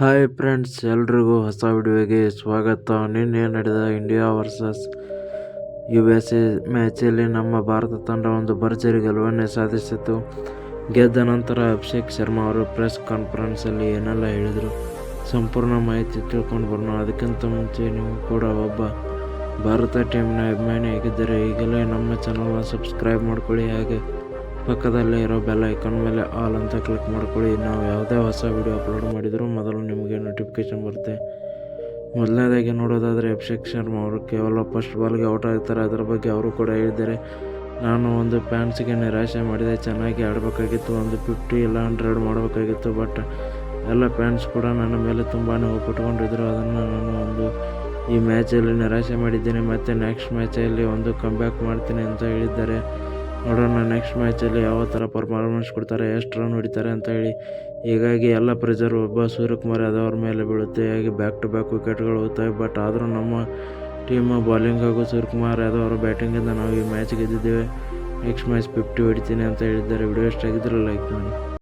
Hi friends ಎಲ್ರಿಗೂ ಹೊಸ ವಿಡಿಯೋಗೆ ಸ್ವಾಗತ. ನಿನ್ನೆ ನಡೆದ India versus U S A ಮ್ಯಾಚಲ್ಲಿ ನಮ್ಮ ಭಾರತ ತಂಡ ಒಂದು ಭರ್ಜರಿ ಗೆಲುವನ್ನೇ ಸಾಧಿಸಿತು ಗೆದ್ದ ನಂತರ ಅಭಿಷೇಕ್ ಶರ್ಮಾ ಅವರು ಪ್ರೆಸ್ ಕಾನ್ಫರೆನ್ಸಲ್ಲಿ ಏನೆಲ್ಲ ಹೇಳಿದರು ಸಂಪೂರ್ಣ ಮಾಹಿತಿ ತಿಳ್ಕೊಂಡು ಬರೋಣ. ಅದಕ್ಕಿಂತ ಮುಂಚೆ ನೀವು ಕೂಡ ಒಬ್ಬ ಭಾರತ ಟೀಮ್ನ ಅಭಿಮಾನಿಯಾಗಿದ್ದರೆ ಈಗಲೇ ನಮ್ಮ ಚಾನಲ್ನ ಸಬ್ಸ್ಕ್ರೈಬ್ ಮಾಡ್ಕೊಳ್ಳಿ. ಹಾಗೆ ಪಕ್ಕದಲ್ಲೇ ಇರೋ ಬೆಲ್ ಐಕಾನ್ ಮೇಲೆ ಆಲ್ ಅಂತ ಕ್ಲಿಕ್ ಮಾಡ್ಕೊಳ್ಳಿ. ನಾವು ಯಾವುದೇ ಹೊಸ ವಿಡಿಯೋ ಅಪ್ಲೋಡ್ ಮಾಡಿದರೂ ಮೊದಲು ನಿಮಗೆ ನೋಟಿಫಿಕೇಶನ್ ಬರುತ್ತೆ. ಮೊದಲನೇದಾಗಿ ನೋಡೋದಾದರೆ ಅಭಿಷೇಕ್ ಶರ್ಮಾ ಅವರು ಕೇವಲ ಫಸ್ಟ್ ಬಾಲ್ಗೆ ಔಟ್ ಆಗ್ತಾರೆ. ಅದರ ಬಗ್ಗೆ ಅವರು ಕೂಡ ಹೇಳಿದ್ದಾರೆ. ನಾನು ಒಂದು ಪ್ಯಾಂಟ್ಸ್ಗೆ ನಿರಾಶೆ ಮಾಡಿದೆ. ಚೆನ್ನಾಗಿ ಆಡಬೇಕಾಗಿತ್ತು. ಒಂದು ಫಿಫ್ಟಿ ಇಲ್ಲ ಹಂಡ್ರೆಡ್ ಮಾಡಬೇಕಾಗಿತ್ತು. ಬಟ್ ಎಲ್ಲ ಪ್ಯಾಂಟ್ಸ್ ಕೂಡ ನನ್ನ ಮೇಲೆ ತುಂಬಾ ಒಪ್ಪಿಟ್ಕೊಂಡಿದ್ರು ಅದನ್ನು ನಾನು ಒಂದು ಈ ಮ್ಯಾಚಲ್ಲಿ ನಿರಾಶೆ ಮಾಡಿದ್ದೀನಿ. ಮತ್ತು ನೆಕ್ಸ್ಟ್ ಮ್ಯಾಚಲ್ಲಿ ಒಂದು ಕಮ್ಬ್ಯಾಕ್ ಮಾಡ್ತೀನಿ ಅಂತ ಹೇಳಿದ್ದಾರೆ. ನೋಡೋಣ ನೆಕ್ಸ್ಟ್ ಮ್ಯಾಚಲ್ಲಿ ಯಾವ ಥರ ಪರ್ಫಾರ್ಮೆನ್ಸ್ ಕೊಡ್ತಾರೆ, ಎಷ್ಟು ರನ್ ಹೊಡಿತಾರೆ ಅಂತ ಹೇಳಿ. ಹೀಗಾಗಿ ಎಲ್ಲ ಪ್ರೆಷರ್ ಒಬ್ಬ ಸೂರ್ಯಕುಮಾರ್ ಯಾದವ್ ಮೇಲೆ ಬೀಳುತ್ತೆ. ಹಾಗೆ ಬ್ಯಾಕ್ ಟು ಬ್ಯಾಕ್ ವಿಕೆಟ್ಗಳು ಹೋಗ್ತವೆ. ಬಟ್ ಆದರೂ ನಮ್ಮ ಟೀಮ್ ಬಾಲಿಂಗ್ ಹಾಗೂ ಸೂರ್ಯಕುಮಾರ್ ಯಾದವ್ ಅವರ ಬ್ಯಾಟಿಂಗಿಂದ ನಾವು ಈ ಮ್ಯಾಚ್ ಗೆದ್ದಿದ್ದೇವೆ. ನೆಕ್ಸ್ಟ್ ಮ್ಯಾಚ್ ಫಿಫ್ಟಿ ಹೊಡಿತೀನಿ ಅಂತ ಹೇಳಿದ್ದಾರೆ. ವಿಡಿಯೋ ಎಷ್ಟಾಗಿದ್ದರೂ ಲೈಕ್ ಮಾಡಿ.